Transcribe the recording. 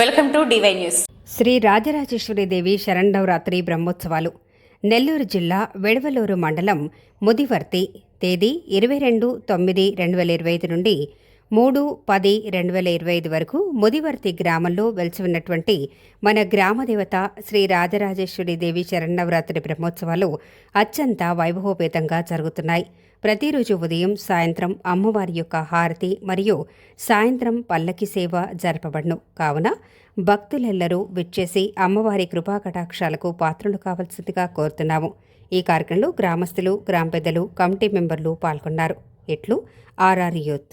Welcome to DY news. Sri Rajarajeshwaridevi Sharannavaratri బ్రహ్మోత్సవాలు. నెల్లూరు జిల్లా వెడవలూరు మండలం ముదివర్తి తేదీ ఇరవై రెండు తొమ్మిది రెండు వేల ఇరవై ఐదు నుండి మూడు పది రెండు వేల ఇరవై ఐదు వరకు ముదివర్తి గ్రామంలో వెలిసి ఉన్నటువంటి మన గ్రామదేవత శ్రీ రాజరాజేశ్వరి దేవి శరణవరాత్రి బ్రహ్మోత్సవాలు అత్యంత వైభవోపేతంగా జరుగుతున్నాయి. ప్రతిరోజు ఉదయం సాయంత్రం అమ్మవారి యొక్క హారతి మరియు సాయంత్రం పల్లకి సేవ జరపబడును. కావున భక్తులెల్లరూ విచ్చేసి అమ్మవారి కృపా కటాక్షాలకు పాత్రలు కావాల్సిందిగా కోరుతున్నాము. ఈ కార్యక్రమంలో గ్రామస్తులు గ్రామ పెద్దలు కమిటీ మెంబర్లు పాల్గొన్నారు. ఇట్లు ఆర్ఆర్ యూత్.